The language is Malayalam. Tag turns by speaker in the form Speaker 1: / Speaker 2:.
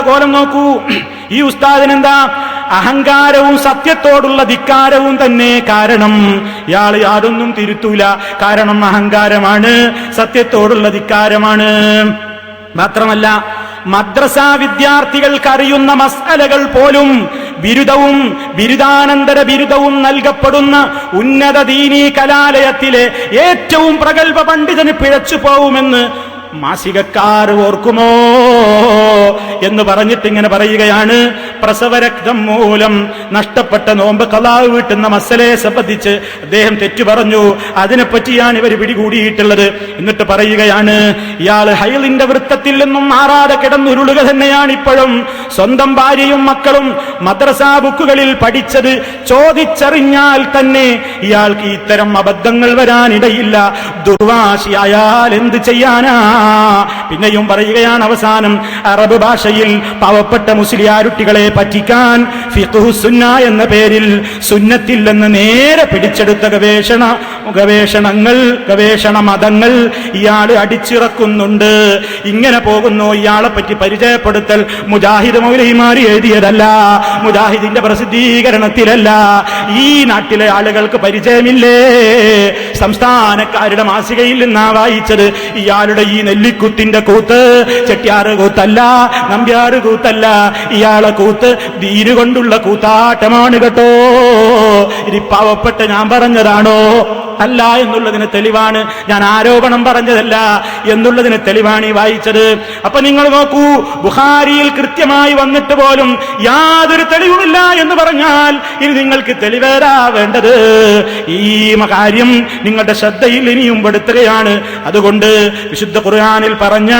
Speaker 1: ഉസ്താദിന്റെ കോലം നോക്കൂ. ഈ ഉസ്താദിനെന്താ? അഹങ്കാരവും സത്യത്തോടുള്ള ധിക്കാരവും തന്നെ കാരണം. ഇയാൾ യാതൊന്നും തിരുത്തൂല. കാരണം അഹങ്കാരമാണ് സത്യത്തോടുള്ള ധിക്കാരമാണ്. മാത്രമല്ല മദ്രസ വിദ്യാർത്ഥികൾക്ക് അറിയുന്ന മസാലകൾ പോലും ബിരുദവും ബിരുദാനന്തര ബിരുദവും നൽകപ്പെടുന്ന ഉന്നത ദീനീ കലാലയത്തിലെ ഏറ്റവും പ്രഗത്ഭ പണ്ഡിതന് പിഴച്ചു പോവുമെന്ന് മാസികക്കാർ ഓർക്കുമോ? എന്ന് പറഞ്ഞിട്ട് ഇങ്ങനെ പറയുകയാണ്. പ്രസവരക്തം മൂലം നഷ്ടപ്പെട്ട നോമ്പ് കലാവ് വീട്ടുന്ന മസലയെ സംബന്ധിച്ച് അദ്ദേഹം തെറ്റു പറഞ്ഞു. അതിനെപ്പറ്റിയാണ് ഇവർ പിടികൂടിയിട്ടുള്ളത്. എന്നിട്ട് പറയുകയാണ് ഇയാൾ ഹൈലിന്റെ വൃത്തത്തിൽ നിന്നും മാറാതെ കിടന്നുരുളുക തന്നെയാണ് ഇപ്പോഴും. സ്വന്തം ഭാര്യയും മക്കളും മദ്രസ ബുക്കുകളിൽ പഠിച്ചത് ചോദിച്ചറിഞ്ഞാൽ തന്നെ ഇയാൾക്ക് ഇത്തരം അബദ്ധങ്ങൾ വരാനിടയില്ല. ദുർവാശിയായാൽ എന്ത് ചെയ്യാനാ? പിന്നെയും പറയുകയാണ് അവസാനം അറബ് ഭാഷയിൽ പാവപ്പെട്ട മുസ്ലിയാരുട്ടികളെ പറ്റിക്കാൻ ഫിഖ്ഹു സുന്ന എന്ന പേരിൽ സുന്നത്തിൽ നിന്ന് നേരെ പിടിച്ചെടുത്ത ഗവേഷണ ഗവേഷണങ്ങൾ ഗവേഷണ മതങ്ങൾ ഇയാൾ അടിച്ചിറക്കുന്നുണ്ട്. ഇങ്ങനെ പോകുന്നു ഇയാളെ പറ്റി പരിചയപ്പെടുത്തൽ മുജാഹിദ് മൗലൈമാരി എഴുതിയതല്ല മുജാഹിദിന്റെ പ്രസിദ്ധീകരണത്തിലല്ല. ഈ നാട്ടിലെ ആളുകൾക്ക് പരിചയമില്ലേ? സംസ്ഥാനക്കാരുടെ മാസികയിൽ നിന്നാ വായിച്ചത്. ഇയാളുടെ ഈ നെല്ലിക്കുത്തിന്റെ കൂത്ത് ചെട്ടിയാറ് കൂത്തല്ല നമ്പ്യാറ് കൂത്തല്ല. ഇയാളെ കൂത്ത് ധീരുകൊണ്ടുള്ള കൊണ്ടുള്ള കൂത്താട്ടമാണ് കേട്ടോ. ഇനി പാവപ്പെട്ട ഞാൻ പറഞ്ഞതാണോ? അല്ല എന്നുള്ളതിന് തെളിവാണ്. ഞാൻ ആരോപണം പറഞ്ഞതല്ല എന്നുള്ളതിന് തെളിവാണ് ഈ വായിച്ചത്. അപ്പൊ നിങ്ങൾ നോക്കൂ ബുഹാരിയിൽ കൃത്യമായി വന്നിട്ട് പോലും യാതൊരു തെളിവുമില്ല എന്ന് പറഞ്ഞാൽ ഇനി നിങ്ങൾക്ക് തെളിവേരാ വേണ്ടത് ഈ കാര്യം നിങ്ങളുടെ ശ്രദ്ധയിൽ ഇനിയും പെടുത്തുകയാണ് അതുകൊണ്ട് വിശുദ്ധ ഖുർആാനിൽ പറഞ്ഞ